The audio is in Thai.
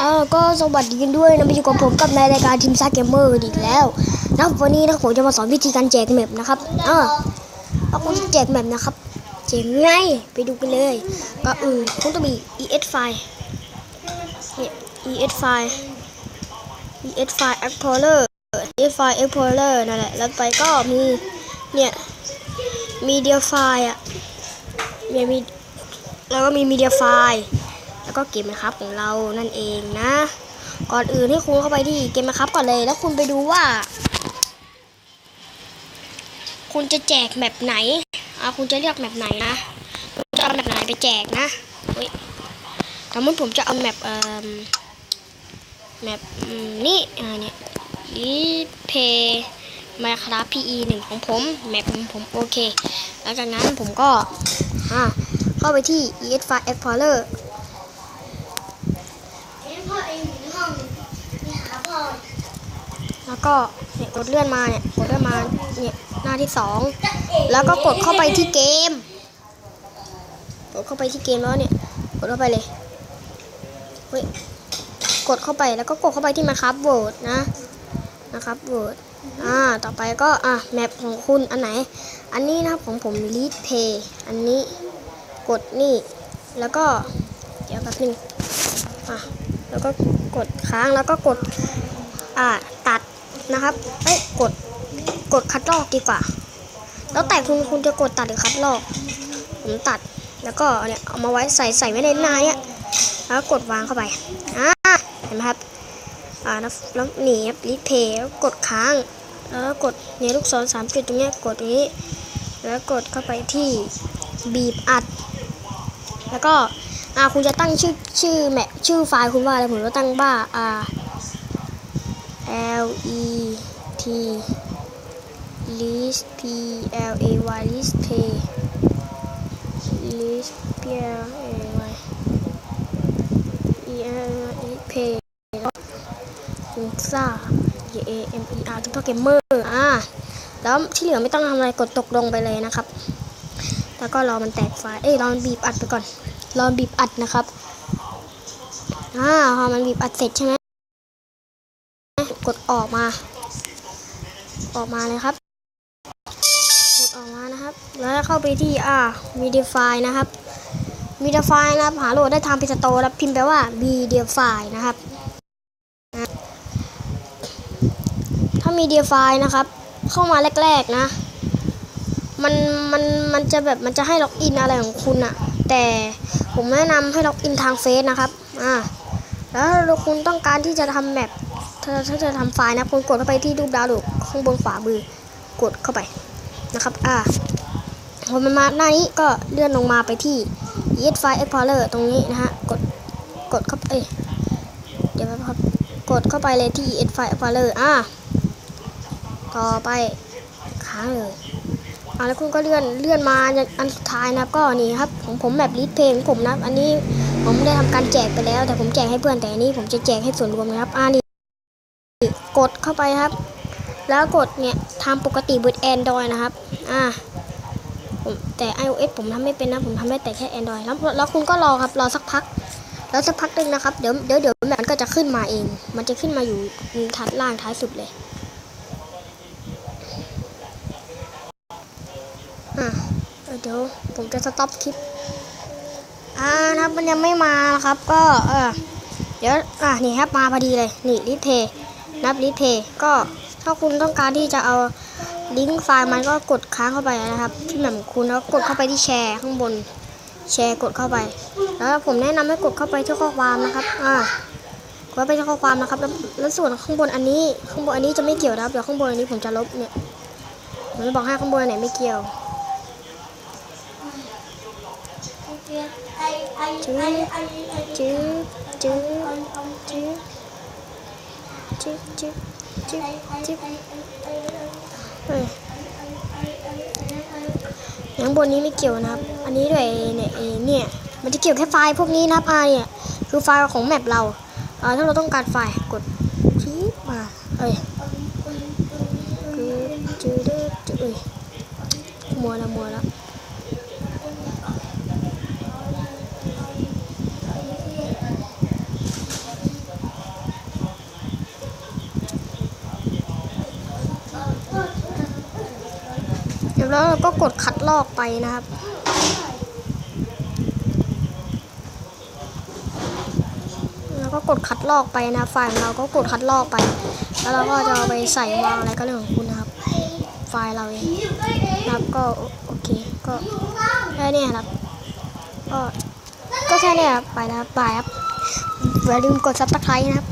อ่าก็สวัสดีกันด้วยนะมาอยู่กับผมกับในรายการทีมซ่าเกมเมอร์อีกแล้วนะวันนี้นะผมจะมาสอนวิธีการแจกแมปนะครับอ่าเราคุณจะแจกแมปนะครับแจกไงไปดูกันเลยก็อื่นคุณต้องมี es file เนี่ย es file es file explorer es file explorer นั่นแหละแล้วไปก็มีเนี่ย media file อะเนี่ยมีแล้วก็มี media file แล้วก็เกมนะครับของเรานั่นเองนะ ก่อนอื่นให้คุณเข้าไปที่เกมนะครับก่อนเลย แล้วคุณไปดูว่า คุณจะแจกแมปไหนอ่าคุณจะเลือกแมปไหนนะจะเอาแมปไหนไปแจกนะเฮ้ยสมมติผมจะเอาแมปเอ่อแมปนี่อ่าเนี่ยรีเพย์มาคราพีอีหนึ่งของผมแมปของผมโอเคหลังจากนั้นผมก็อ่าเข้าไปที่ ES File Explorer พ่อเองอยู่ในห้องนี่หาพ่อ แล้ว ก็เนี่ยกดเลื่อนมาเนี่ยกดเลื่อนมาเนี่ยหน้าที่สองแล้วก็กดเข้าไปที่เกม กดเข้าไปที่เกมแล้วเนี่ย กดเข้าไปเลยเฮ้ยกดเข้าไปแล้วก็กดเข้าไปที่มาครับโหวตนะนะครับโหวตอ่าต่อไปก็อะแมปของคุณอันไหน อันนี้นะครับของผม lead play อันนี้กดนี่แล้วก็เดี๋ยวแป๊บนึงอะแล้วก็กดค้างแล้วก็กดอ่าตัด นะครับเอ้ยกดกดคัดลอกดีกว่า แล้วแต่คุณคุณจะกดตัดหรือคัดลอก ผมตัดแล้วก็เนี่ยเอามาไว้ใส่ใส่ไว้ในหน้าเนี่ยแล้วกดวางเข้าไปอ่าเห็นไหมครับอ่าแล้วแล้วหนีครับรีเพย์กดค้างแล้วกดเนี่ยลูกศรสามจุดตรงเนี้ยกดตรงนี้ แล้วกดเข้าไปที่บีบอัด แล้วก็อ่าคุณจะตั้งชื่อชื่อแมชื่อไฟล์คุณว่าอะไรผมจะตั้งว่าอ่า L E T list P L A Y list P list P L A Y E L E pay ลิซ่า J A M E R ทุกเกมเมอร์อ่าแล้วที่เหลือไม่ต้องทำอะไรกดตกลงไปเลยนะครับ แล้วก็รอมันแตกไฟเอ้ยรอมันบีบอัดไปก่อน รอบีบอัดนะครับอ่าพอมันบีบอัดเสร็จใช่ไหม กดออกมา ออกมาเลยครับ กดออกมานะครับ แล้วเข้าไปที่อ่า Modify นะครับ Modify นะครับหาโหลดได้ทางพิสโตแล้วพิมพ์ไปว่า Modify นะครับถ้า Modify นะครับ เข้ามาแรกๆนะ มันมันมันจะแบบมันจะให้ล็อกอินอะไรของคุณอะแต่ผมแนะนำให้ล็อกอินทางเฟซนะครับ อ่า แล้วถ้าคุณต้องการที่จะทำแบบ ถ้าถ้าจะทำไฟล์นะคุณกดเข้าไปที่รูปดาวลูข้างบนขวามือกดเข้าไปนะครับ อ่าพอมันมาหน้านี้ก็เลื่อนลงมาไปที่ ES File Explorer ตรงนี้นะฮะ กด กดเข้าไปเอ้ยเดี๋ยวนะครับ กดเข้าไปเลยที่ ES File Explorer อ่า ต่อไปค้างเลยอ่าแล้วคุณก็เลื่อน เลื่อนมาอันสุดท้ายนะ ก็นี่ครับ ของผมแบบลิสเพลงผมนะ อันนี้ผมได้ทำการแจกไปแล้ว แต่ผมแจกให้เพื่อน แต่อันนี้ผมจะแจกให้ส่วนรวมนะครับ อ่านี่ กดเข้าไปครับ แล้วกดเนี่ยทำปกติบน Android นะครับ อ่าผมแต่ iOS ผมทำไม่เป็นนะ ผมทำได้แต่แค่ Android แล้วแล้วคุณก็รอครับ รอสักพัก แล้วสักพักหนึ่งนะครับ เดี๋ยวเดี๋ยวเดี๋ยวมันก็จะขึ้นมาเอง มันจะขึ้นมาอยู่ทัดล่างท้ายสุดเลยอ่าเดี๋ยวผมจะสต็อปคลิป อ่านะครับมันยังไม่มานะครับ ก็เออเดี๋ยว อ่านี่ครับมาพอดีเลย นี่รีเพย์ นับรีเพย์ก็ถ้าคุณต้องการที่จะเอาลิงก์ไฟล์มันก็กดค้างเข้าไปนะครับที่แบบของคุณแล้วกดเข้าไปที่แชร์ข้างบนแชร์กดเข้าไป แล้วผมแนะนำให้กดเข้าไปที่ข้อความนะครับอ่ากดไปที่ข้อความนะครับแล้วแล้วส่วนข้างบนอันนี้ข้างบนอันนี้จะไม่เกี่ยวนะครับเดี๋ยวข้างบนอันนี้ผมจะลบเนี่ยผมจะบอกให้ข้างบนไหนไม่เกี่ยวไอ้ไอ้ไอ้ไอ้ไอ้จื้อจื้อจื้อ จื้อจื้อจื้อจื้อยอย่างบนนี้ไม่เกี่ยวนะครับ อันนี้ด้วยเนี่ยเนี่ย มันจะเกี่ยวแค่ไฟล์พวกนี้นะครับอ่าเนี่ย คือไฟล์ของแมปเราอ่าถ้าเราต้องการไฟล์กดชี้มาเอ้ยคือจื้อดื้อจื้อเอ้ยมัวแล้วมัวแล้ว แล้วเราก็กดคัดลอกไปนะครับ แล้วก็กดคัดลอกไปนะไฟล์ของเราก็กดคัดลอกไป แล้วเราก็จะไปใส่วางอะไรก็เรื่องของคุณนะครับ ไฟล์เราเองนะครับก็โอเคก็แค่เนี้ยครับก็ก็แค่เนี้ยครับไปแล้วบายครับอย่าลืมกดซับสไครต์นะครับ